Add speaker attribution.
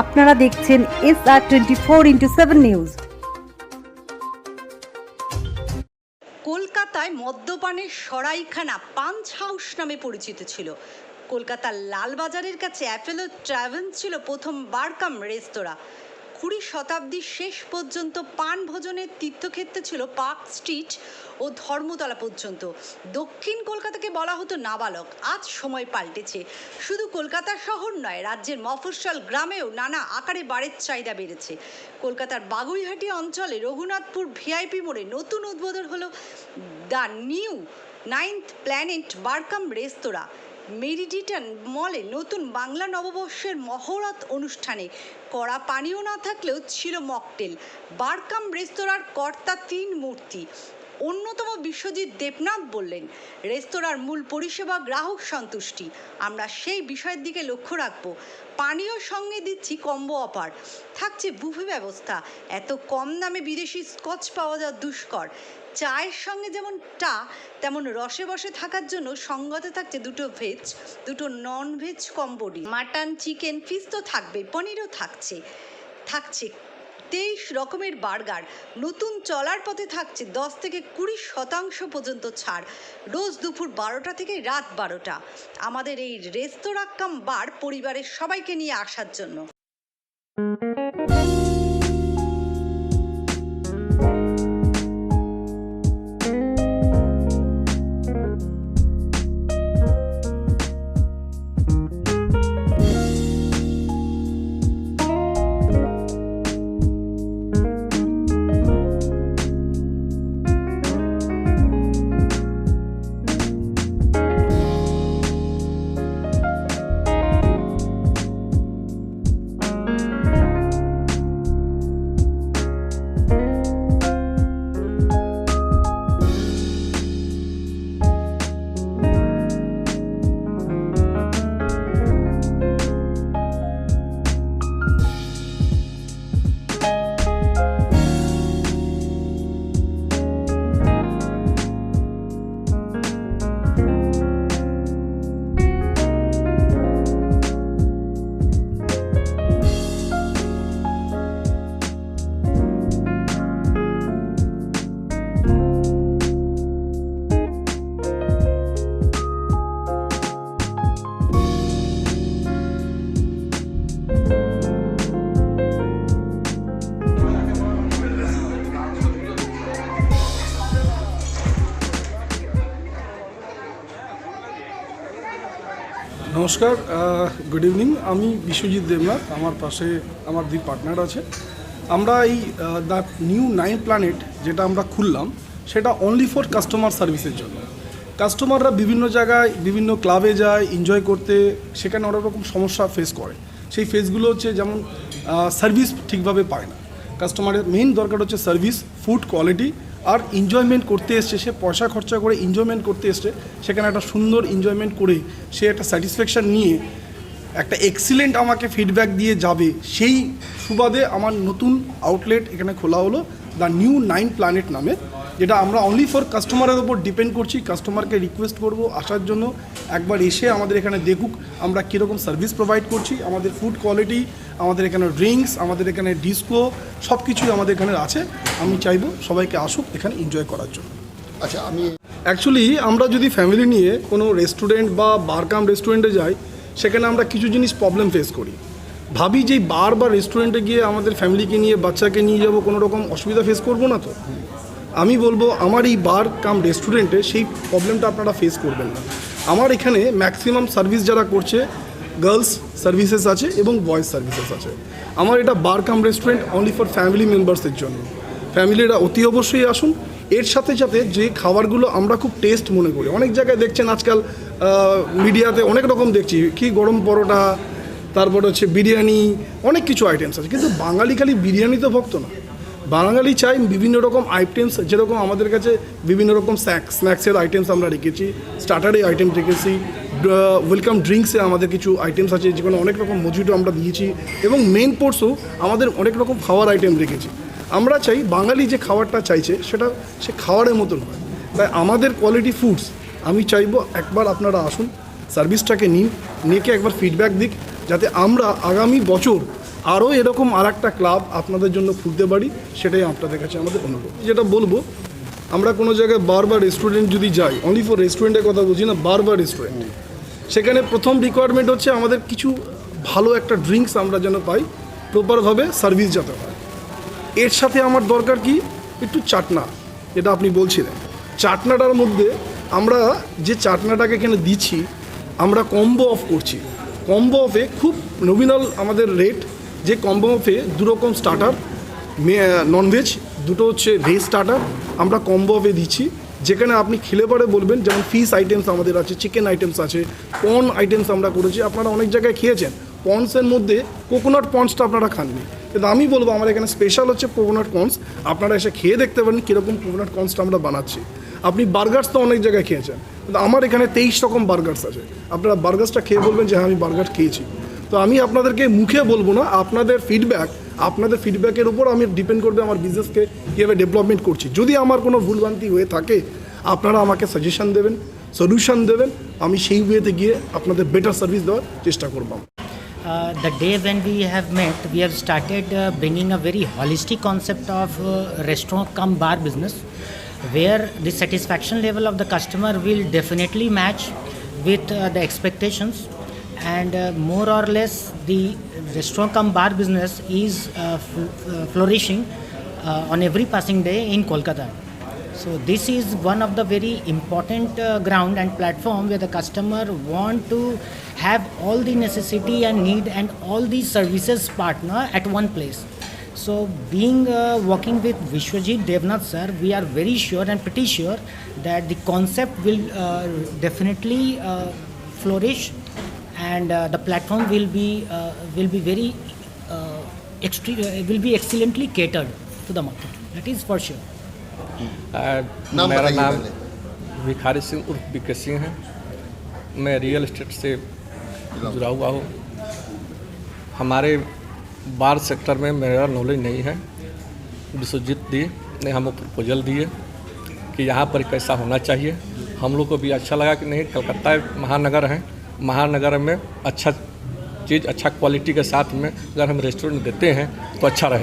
Speaker 1: আপনারা দেখছেন S R twenty four into seven news
Speaker 2: কলকাতায় মদ্যপানের সরাইখানা পাঞ্চ হাউস নামে পরিচিত ছিল। কলকাতার লালবাজারের কাছে অ্যাপেলো ট্রাভেল ছিল প্রথম বারকাম রেস্তোরাঁ। কুড়ি শতাব্দীর শেষ পর্যন্ত পান ভোজনের তীর্থক্ষেত্র ছিল পার্ক স্ট্রিট ও ধর্মতলা পর্যন্ত। দক্ষিণ কলকাতাকে বলা হতো নাবালক। আজ সময় পাল্টেছে। শুধু কলকাতা শহর নয়, রাজ্যের মফস্বল গ্রামেও নানা আকারে বাড়ির চাহিদা বেড়েছে। কলকাতার বাগুইহাটি অঞ্চলে রঘুনাথপুর ভিআইপি মোড়ে নতুন উদ্বোধন হলো the new ninth planet bar cum রেস্তোরাঁ। মেরিডিটান মলে নতুন বাংলা নববর্ষের মহরত অনুষ্ঠানে। কড়া পানীয় না থাকলেও ছিল মকটেল। বারকাম রেস্তোরাঁর কর্তা তিন মূর্তি। অন্যতম বিশ্বজিৎ দেবনাথ বললেন, রেস্তোরাঁর মূল পরিষেবা গ্রাহক সন্তুষ্টি। আমরা সেই বিষয়ের দিকে লক্ষ্য রাখব। পানীয় সঙ্গে দিচ্ছি কম্বো অফার। থাকছে বুফে ব্যবস্থা। এত কম দামে বিদেশি স্কচ পাওয়া যাওয়া দুষ্কর। চায়ের সঙ্গে যেমন টা, তেমন রসে বসে থাকার জন্য সঙ্গতে থাকছে দুটো ভেজ দুটো নন ভেজ কম্বোডি মাটন চিকেন ফিস তো থাকবে, পনিরও থাকছে। থাকছে তেইশ রকমের বার্গার। নতুন চলার পথে থাকছে দশ থেকে কুড়ি শতাংশ পর্যন্ত ছাড়। রোজ দুপুর বারোটা থেকে রাত বারোটা। আমাদের এই রেস্তোরাঁ কাম বার পরিবারের সবাইকে নিয়ে আসার জন্য।
Speaker 3: নমস্কার গুড ইভিনিং আমি বিশ্বজিৎ দেবনাথ, আমার পাশে আমার দুই পার্টনার আছে। আমরা এই দ্য নিউ নাইন প্ল্যানেট যেটা আমরা খুললাম, সেটা অনলি ফর কাস্টমার সার্ভিসের জন্য। কাস্টমাররা বিভিন্ন জায়গায়, বিভিন্ন ক্লাবে যায় এনজয় করতে, সেখানে অনেক রকম সমস্যা ফেস করে। সেই ফেসগুলো হচ্ছে যেমন সার্ভিস ঠিকভাবে পায় না। কাস্টমারের মেইন দরকার হচ্ছে সার্ভিস ফুড কোয়ালিটি আর এনজয়মেন্ট করতে এসছে, সে পয়সা খরচা করে এনজয়মেন্ট করতে এসছে, সেখানে একটা সুন্দর এনজয়মেন্ট করে সে একটা স্যাটিসফ্যাকশান নিয়ে একটা এক্সিলেন্ট আমাকে ফিডব্যাক দিয়ে যাবে। সেই সুবাদে আমার নতুন আউটলেট এখানে খোলা হলো দ্য নিউ নাইন প্ল্যানেট নামে, যেটা আমরা অনলি ফর কাস্টমারের ওপর ডিপেন্ড করছি। কাস্টমারকে রিকোয়েস্ট করব আসার জন্য। একবার এসে আমাদের এখানে দেখুক আমরা কীরকম সার্ভিস প্রোভাইড করছি। আমাদের ফুড কোয়ালিটি আমাদের এখানে ড্রিঙ্কস আমাদের এখানে ডিস্কো সব কিছুই আমাদের এখানে আছে। আমি চাইব সবাইকে আসুক এখানে এনজয় করার জন্য।
Speaker 4: আচ্ছা আমি
Speaker 3: অ্যাকচুয়ালি আমরা যদি ফ্যামিলি নিয়ে কোনো রেস্টুরেন্ট বা বারকাম রেস্টুরেন্টে যাই সেখানে আমরা কিছু জিনিস প্রবলেম ফেস করি। ভাবি যে বার বা রেস্টুরেন্টে গিয়ে আমাদের ফ্যামিলিকে নিয়ে বাচ্চাকে নিয়ে যাব কোনো রকম অসুবিধা ফেস করব না তো? আমি বলব আমার এই বার কাম রেস্টুরেন্টে সেই প্রবলেমটা আপনারা ফেস করবেন না। আমার এখানে ম্যাক্সিমাম সার্ভিস যারা করছে গার্লস সার্ভিসেস আছে এবং বয়েজ সার্ভিসেস আছে। আমার এটা bar cum restaurant only for family মেম্বার্সের জন্য। ফ্যামিলিরা অতি অবশ্যই আসুন। এর সাথে সাথে যে খাবারগুলো আমরা খুব টেস্ট মনে করি, অনেক জায়গায় দেখছেন আজকাল মিডিয়াতে অনেক রকম দেখছি, কি গরম পরোটা, তারপর হচ্ছে বিরিয়ানি, অনেক কিছু আইটেমস আছে। কিন্তু বাঙালি খালি বিরিয়ানি তো ভক্ত না। বাঙালি চাই বিভিন্ন রকম আইটেমস যেরকম আমাদের কাছে বিভিন্ন রকম স্ন্যাক্স স্ন্যাক্সের আইটেমস আমরা রেখেছি স্টার্টারে আইটেম রেখেছি ওয়েলকাম ড্রিঙ্কসে আমাদের কিছু আইটেমস আছে যেখানে অনেক রকম মজুটো আমরা দিয়েছি, এবং মেন কোর্সও আমাদের অনেক রকম খাওয়ার আইটেম রেখেছি। আমরা চাই, বাঙালি যে খাবারটা চাইছে, সেটা সে খাওয়ারের মতন হয়। তাই আমাদের কোয়ালিটি ফুডস আমি চাইব একবার আপনারা আসুন সার্ভিসটাকে নিন নিয়ে একবার ফিডব্যাক দিক, যাতে আমরা আগামী বছর আরও এরকম আর একটা ক্লাব আপনাদের জন্য খুলতে পারি, সেটাই আপনাদের কাছে আমাদের অনুরোধ। যেটা বলব, আমরা কোনো জায়গায় বারবার রেস্টুরেন্ট যদি যাই অনলি ফর রেস্টুরেন্টের কথা বলছি না, বারবার রেস্টুরেন্ট সেখানে প্রথম রিকোয়ারমেন্ট হচ্ছে আমাদের কিছু ভালো একটা ড্রিঙ্কস আমরা যেন পাই প্রপারভাবে সার্ভিস যাতে হয়। এর সাথে আমার দরকার কি? একটু চাটনা, যেটা আপনি বলছিলেন। চাটনাটার মধ্যে আমরা যে চাটনাটাকে এখানে দিচ্ছি, আমরা কম্বো অফ করছি। কম্বো অফে খুব নমিনাল আমাদের রেট যে কম্বো অফে দুরকম স্টার্টার ননভেজ দুটো হচ্ছে ভেজ স্টার্টার আমরা কম্বো অফে দিচ্ছি। যেখানে আপনি খেলে পরে বলবেন, যেমন ফিশ আইটেমস আমাদের আছে চিকেন আইটেমস আছে পন আইটেমস আমরা করেছি। আপনারা অনেক জায়গায় খেয়েছেন। পন্সের মধ্যে কোকোনাট পন্সটা আপনারা খাননি। কিন্তু আমি বলব, আমার এখানে স্পেশাল হচ্ছে কোকোনাট কর্নস আপনারা এসে খেয়ে দেখতে পারেন কীরকম কোকোনাট কর্নসটা আমরা বানাচ্ছি। আপনি বার্গার্স তো অনেক জায়গায় খেয়েছেন। কিন্তু আমার এখানে তেইশ রকম বার্গার্স আছে। আপনারা বার্গার্সটা খেয়ে বলবেন যে হ্যাঁ আমি বার্গার খেয়েছি। তো আমি আপনাদেরকে মুখে বলব না, আপনাদের ফিডব্যাক আপনাদের ফিডব্যাকের উপর আমি ডিপেন্ড করবে আমার বিজনেসকে কীভাবে ডেভেলপমেন্ট করছি। যদি আমার কোনো ভুলভ্রান্তি হয়ে থাকে, আপনারা আমাকে সাজেশন দেবেন সলিউশন দেবেন, আমি সেই ওয়েতে গিয়ে আপনাদের বেটার সার্ভিস দেওয়ার চেষ্টা করব।
Speaker 4: Uh, the day when we have met, we have started uh, bringing a very holistic concept of uh, restaurant cum bar business, where the satisfaction level of the customer will definitely match with uh, the expectations, and uh, more or less the restaurant cum bar business is uh, fl- flourishing on every passing day in Kolkata. So this is one of the very important uh, ground and platform where the customer want to have all the necessity and need and all these services partner at one place. So being uh, working with Vishwajit Devnath sir, we are very sure and pretty sure that the concept will uh, definitely uh, flourish and uh, the platform will be uh, will be very extre- will be excellently catered to the market. That is for sure.
Speaker 5: नाम
Speaker 6: मेरा नाम भिखारी Singh उर्फ़ BK Singh है। मैं real estate से जुड़ा हुआ हूँ। हमारे बार सेक्टर में मेरा नॉलेज नहीं है। विश्वजीत दी ने हमें प्रपोजल दिए कि यहाँ पर कैसा होना चाहिए। हम लोग को भी अच्छा लगा कि नहीं कलकत्ता महानगर है। महानगर में अच्छा चीज़ अच्छा क्वालिटी के साथ में अगर हम रेस्टोरेंट देते हैं तो अच्छा रहेगा।